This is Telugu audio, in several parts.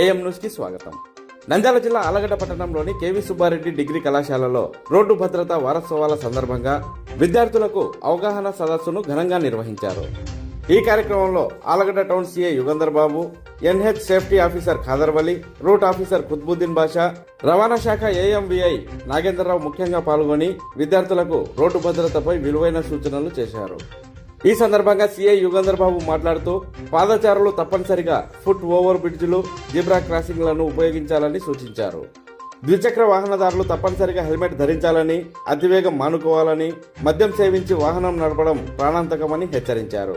ఏఎం న్యూస్కి స్వాగతం. నంద్యాల జిల్లా ఆలగడ్డ పట్టణంలోని కేవీ సుబ్బారెడ్డి డిగ్రీ కళాశాలలో రోడ్డు భద్రతా వారోత్సవాల సందర్భంగా విద్యార్థులకు అవగాహన సదస్సును ఘనంగా నిర్వహించారు. ఈ కార్యక్రమంలో Allagadda town CA Yugandhar Babu NH safety officer Khadervali route officer Qutbuddin Basha రవాణా శాఖ ఏఎంవిఐ నాగేంద్రరావు ముఖ్యంగా పాల్గొని విద్యార్థులకు రోడ్డు భద్రతపై విలువైన సూచనలు చేశారు. ఈ సందర్భంగా సీఐ యుగంధర్ బాబు మాట్లాడుతూ పాదచారులు తప్పనిసరిగా ఫుట్ ఓవర్ బ్రిడ్జ్లు జిబ్రా క్రాసింగ్లను ఉపయోగించాలని సూచించారు. ద్విచక్ర వాహనదారులు తప్పనిసరిగా హెల్మెట్ ధరించాలని అతివేగం మానుకోవాలని మద్యం సేవించి వాహనం నడపడం ప్రాణాంతకమని హెచ్చరించారు.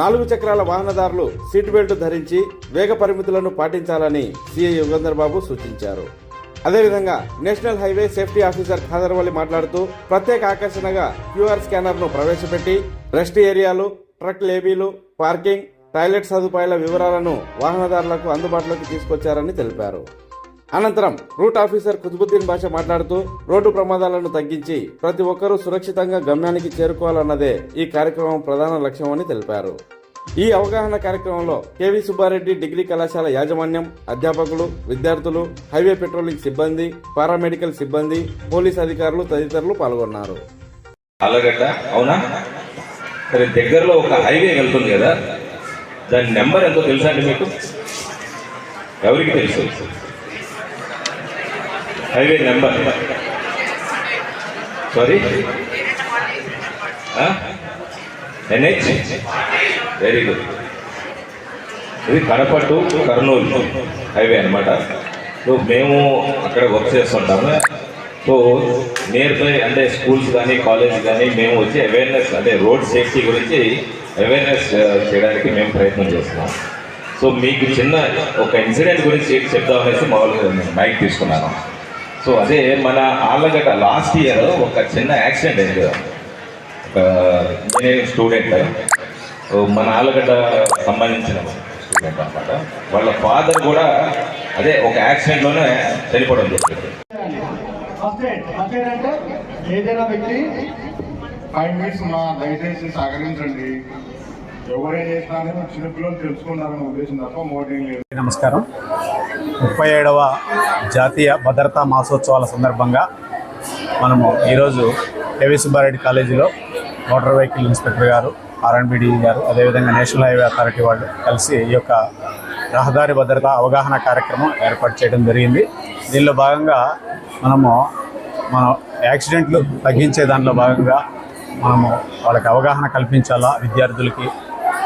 నాలుగు చక్రాల వాహనదారులు సీట్ బెల్ట్ ధరించి వేగ పరిమితులను పాటించాలని సీఐ యుగంధర్ బాబు సూచించారు. అదేవిధంగా national highway safety officer Khadervalli మాట్లాడుతూ ప్రత్యేక ఆకర్షణగా క్యూఆర్ స్కానర్ను ప్రవేశపెట్టి రెస్ట్ ఏరియాలు ట్రక్ లేబీలు పార్కింగ్ టాయిలెట్ సదుపాయాల వివరాలను వాహనదారులకు అందుబాటులోకి తీసుకొచ్చారని తెలిపారు. అనంతరం రూట్ ఆఫీసర్ కుతుబుద్దీన్ భాష మాట్లాడుతూ రోడ్డు ప్రమాదాలను తగ్గించి ప్రతి ఒక్కరూ సురక్షితంగా గమ్యానికి చేరుకోవాలన్నదే ఈ కార్యక్రమం ప్రధాన లక్ష్యమని తెలిపారు. ఈ అవగాహన కార్యక్రమంలో కేవీ సుబ్బారెడ్డి డిగ్రీ కళాశాల యాజమాన్యం అధ్యాపకులు విద్యార్థులు హైవే పెట్రోలింగ్ సిబ్బంది పారామెడికల్ సిబ్బంది పోలీస్ అధికారులు తదితరులు పాల్గొన్నారు. అవునా? సరే దగ్గరలో ఒక హైవే వెళ్తుంది కదా దాని నెంబర్ ఎంతో తెలుసా అండి మీకు? ఎవరికి తెలుసు? Highway number. Sorry NH very good ఇది కడప టు కర్నూలు హైవే అనమాట సో మేము అక్కడ వర్క్ చేస్తుంటాము. సో నియర్ బై అంటే స్కూల్స్ కానీ కాలేజ్ కానీ మేము వచ్చి అవేర్నెస్ అంటే రోడ్ సేఫ్టీ గురించి అవేర్నెస్ చేయడానికి మేము ప్రయత్నం చేస్తున్నాం. సో మీకు చిన్న ఒక ఇన్సిడెంట్ గురించి చెప్తామనేసి అనేసి మామూలుగా నేను మైక్ తీసుకున్నాను. సో అదే మన ఆళ్ళగడ్డ లాస్ట్ ఇయర్ ఒక చిన్న యాక్సిడెంట్ అయింది. ఒక ఇంజనీరింగ్ స్టూడెంట్ మన ఆళ్ళగడ్డ సంబంధించిన స్టూడెంట్ అనమాట వాళ్ళ ఫాదర్ కూడా అదే ఒక యాక్సిడెంట్లోనే చనిపోవడం జరిగింది. First aid. ఫస్ట్ ఎయిడ్ అంటే ఏదైనా వ్యక్తి ఫైవ్ మినిట్స్ మా దయచేసి సహకరించండి. ఎవరేం చేసినా చిన్నపిల్లలు తెలుసుకుంటారనే ఉద్దేశం తప్ప మోటింగ్ లేదు. నమస్కారం. ముప్పై ఏడవ జాతీయ భద్రతా మాసోత్సవాల సందర్భంగా మనము ఈరోజు కేవీ సుబ్బారెడ్డి కాలేజీలో మోటార్ వెహికల్ ఇన్స్పెక్టర్ గారు ఆర్ఎన్బిడి గారు అదేవిధంగా నేషనల్ హైవే అథారిటీ వాళ్ళు కలిసి ఈ యొక్క రహదారి భద్రత అవగాహన కార్యక్రమం ఏర్పాటు చేయడం జరిగింది. దీనిలో భాగంగా మనము మన యాక్సిడెంట్లు తగ్గించే దానిలో భాగంగా మనము వాళ్ళకి అవగాహన కల్పించాలా విద్యార్థులకి.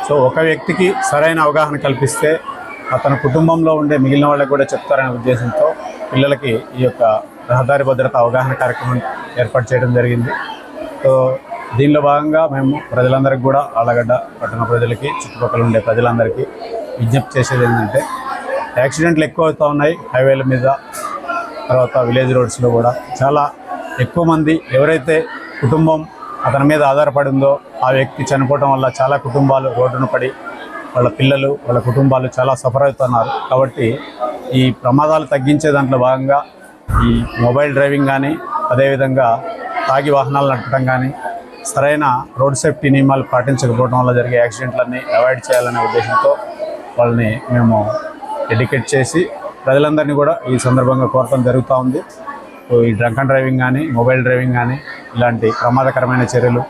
సో ఒక వ్యక్తికి సరైన అవగాహన కల్పిస్తే అతని కుటుంబంలో ఉండే మిగిలిన వాళ్ళకి కూడా చెప్తారనే ఉద్దేశంతో పిల్లలకి ఈ యొక్క రహదారి భద్రత అవగాహన కార్యక్రమం ఏర్పాటు చేయడం జరిగింది. సో దీనిలో భాగంగా మేము ప్రజలందరికీ కూడా ఆలగడ్డ పట్టణ ప్రజలకి చుట్టుపక్కల ఉండే ప్రజలందరికీ విజ్ఞప్తి చేసేది ఏంటంటే యాక్సిడెంట్లు ఎక్కువ అవుతూ ఉన్నాయి హైవేల మీద తర్వాత విలేజ్ రోడ్స్లో కూడా. చాలా ఎక్కువ మంది ఎవరైతే కుటుంబం అతని మీద ఆధారపడిందో ఆ వ్యక్తి చనిపోవడం వల్ల చాలా కుటుంబాలు రోడ్డున పడి వాళ్ళ పిల్లలు వాళ్ళ కుటుంబాలు చాలా సఫర్ అవుతున్నారు. కాబట్టి ఈ ప్రమాదాలు తగ్గించే దాంట్లో భాగంగా ఈ మొబైల్ డ్రైవింగ్ కానీ అదేవిధంగా తాగి వాహనాలు నడపడం కానీ సరైన రోడ్ సేఫ్టీ నియమాలు పాటించకపోవడం వల్ల జరిగే యాక్సిడెంట్లన్నీ అవాయిడ్ చేయాలనే ఉద్దేశంతో వాళ్ళని మేము ఎడ్యుకేట్ చేసి ప్రజలందరినీ కూడా ఈ సందర్భంగా కోరటం జరుగుతూ ఉంది. ఈ డ్రంక్ అండ్ డ్రైవింగ్ కానీ మొబైల్ డ్రైవింగ్ కానీ ఇలాంటి ప్రమాదకరమైన చర్యలు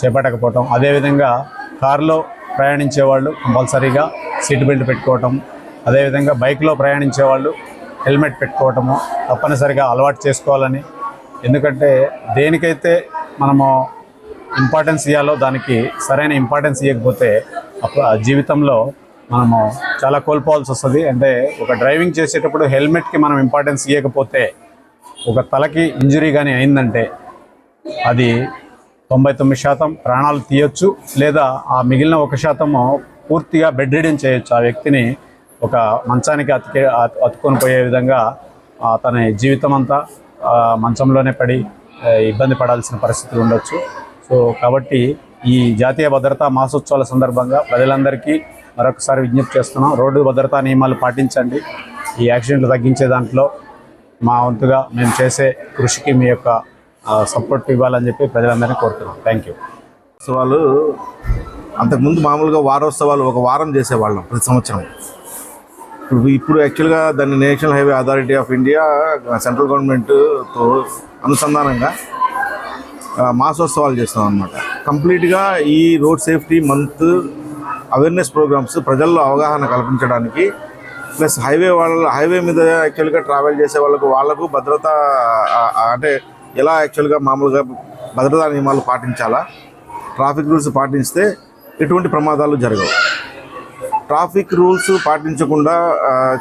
చేపట్టకపోవటం అదేవిధంగా కారులో ప్రయాణించే వాళ్ళు కంపల్సరీగా సీట్ బెల్ట్ పెట్టుకోవటం అదేవిధంగా బైక్లో ప్రయాణించే వాళ్ళు హెల్మెట్ పెట్టుకోవటము తప్పనిసరిగా అలవాటు చేసుకోవాలని. ఎందుకంటే దేనికైతే మనము ఇంపార్టెన్స్ ఇవ్వాలో దానికి సరైన ఇంపార్టెన్స్ ఇవ్వకపోతే అప్పుడు ఆ జీవితంలో మనము చాలా కోల్పోవాల్సి వస్తుంది. అంటే ఒక డ్రైవింగ్ చేసేటప్పుడు హెల్మెట్కి మనం ఇంపార్టెన్స్ ఇవ్వకపోతే ఒక తలకి ఇంజురీ కానీ అయిందంటే అది తొంభై తొమ్మిది శాతం ప్రాణాలు తీయొచ్చు. లేదా ఆ మిగిలిన ఒక శాతము పూర్తిగా బెడ్ రీడింగ్ చేయొచ్చు. ఆ వ్యక్తిని ఒక మంచానికి అతికే అతుకొని పోయే విధంగా అతని జీవితం అంతా మంచంలోనే పడి ఇబ్బంది పడాల్సిన పరిస్థితులు ఉండొచ్చు. సో కాబట్టి ఈ జాతీయ భద్రతా మాసోత్సవాల సందర్భంగా ప్రజలందరికీ మరొకసారి విజ్ఞప్తి చేస్తున్నాం. రోడ్డు భద్రతా నియమాలు పాటించండి. ఈ యాక్సిడెంట్లు తగ్గించే దాంట్లో మా వంతుగా మేము చేసే కృషికి మీ యొక్క సపోర్ట్ ఇవ్వాలని చెప్పి ప్రజలందరినీ కోరుతున్నాం. థ్యాంక్ యూ ఉత్సవాలు అంతకుముందు మామూలుగా వారోత్సవాలు ఒక వారం చేసేవాళ్ళం ప్రతి సంవత్సరం. ఇప్పుడు ఇప్పుడు యాక్చువల్గా దాన్ని national highway authority of India central గవర్నమెంట్తో అనుసంధానంగా మాసోత్సవాలు చేస్తాం అనమాట కంప్లీట్గా ఈ road safety month awareness programmes ప్రజల్లో అవగాహన కల్పించడానికి ప్లస్ హైవే వాళ్ళ హైవే మీద యాక్చువల్గా ట్రావెల్ చేసే వాళ్ళకు వాళ్ళకు భద్రత అంటే ఎలా యాక్చువల్గా మామూలుగా భద్రతా నియమాలు పాటించాలా ట్రాఫిక్ రూల్స్ పాటిస్తే ఎటువంటి ప్రమాదాలు జరగవు. ట్రాఫిక్ రూల్స్ పాటించకుండా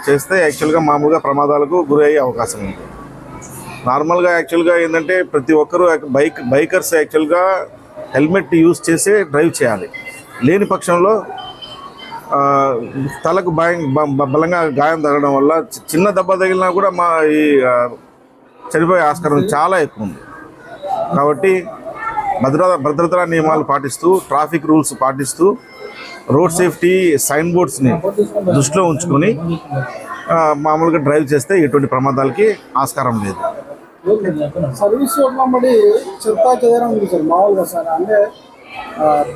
చేస్తే యాక్చువల్గా మామూలుగా ప్రమాదాలకు గురయ్యే అవకాశం ఉంది. నార్మల్గా యాక్చువల్గా ఏంటంటే ప్రతి ఒక్కరూ బైక్ బైకర్స్ యాక్చువల్గా హెల్మెట్ యూజ్ చేసే డ్రైవ్ చేయాలి. లేని పక్షంలో తలకు భయం బలంగా గాయం తగలడం వల్ల చిన్న దెబ్బ తగిలినా కూడా మా ఈ చనిపోయే ఆస్కారం చాలా ఎక్కువ ఉంది. కాబట్టి భద్రత భద్రతా నియమాలు పాటిస్తూ ట్రాఫిక్ రూల్స్ పాటిస్తూ రోడ్ సేఫ్టీ సైన్ బోర్డ్స్ని దృష్టిలో ఉంచుకొని మామూలుగా డ్రైవ్ చేస్తే ఎటువంటి ప్రమాదాలకి ఆస్కారం లేదు. సర్వీస్ వెంబడి చెత్త చెదరం ఉంది సార్ మామూలుగా సార్. అంటే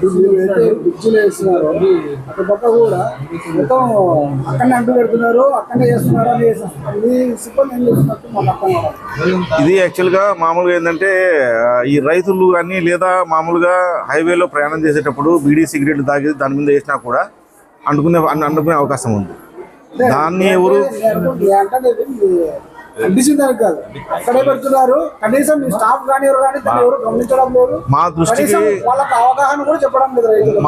బ్రిడ్జిలు వేస్తున్నారు అటు పక్క కూడా మొత్తం అక్కడనే అంటు పెడుతున్నారు అక్కడనే చేస్తున్నారు అని. మీ సిబ్బంది ఏం చేస్తున్నట్టు మాకు ఇది యాక్చువల్గా మామూలుగా ఏంటంటే ఈ రైతులు కానీ లేదా మామూలుగా హైవేలో ప్రయాణం చేసేటప్పుడు బీడీ సిగరెట్ తాగి దాని మీద వేసినా కూడా అంటుకునే అంటుకునే అవకాశం ఉంది. దాన్ని ఎవరు దానికి కాదు. అక్కడే పెడుతున్నారు. కనీసం మీ స్టాఫ్ కానీ ఎవరు కానీ దాన్ని ఎవరు గమనించడం లేదు. మా దృష్టికి వాళ్ళకి అవగాహన కూడా చెప్పడం లేదు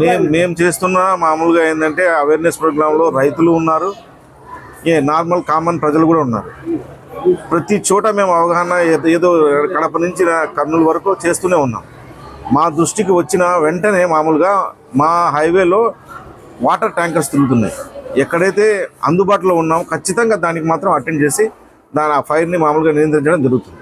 మేము మేము చేస్తున్న మామూలుగా ఏంటంటే అవేర్నెస్ ప్రోగ్రాంలో రైతులు ఉన్నారు. ఏ నార్మల్ కామన్ ప్రజలు కూడా ఉన్నారు. ప్రతి చోట మేము అవగాహన ఏదో- ఏదో కడప నుంచి కర్నూలు వరకు చేస్తూనే ఉన్నాం. మా దృష్టికి వచ్చిన వెంటనే మామూలుగా మా హైవేలో వాటర్ ట్యాంకర్స్ తిరుగుతున్నాయి. ఎక్కడైతే అందుబాటులో ఉన్నామో ఖచ్చితంగా దానికి మాత్రం అటెండ్ చేసి దాని ఆ ఫైర్ని మామూలుగా నియంత్రించడం జరుగుతుంది.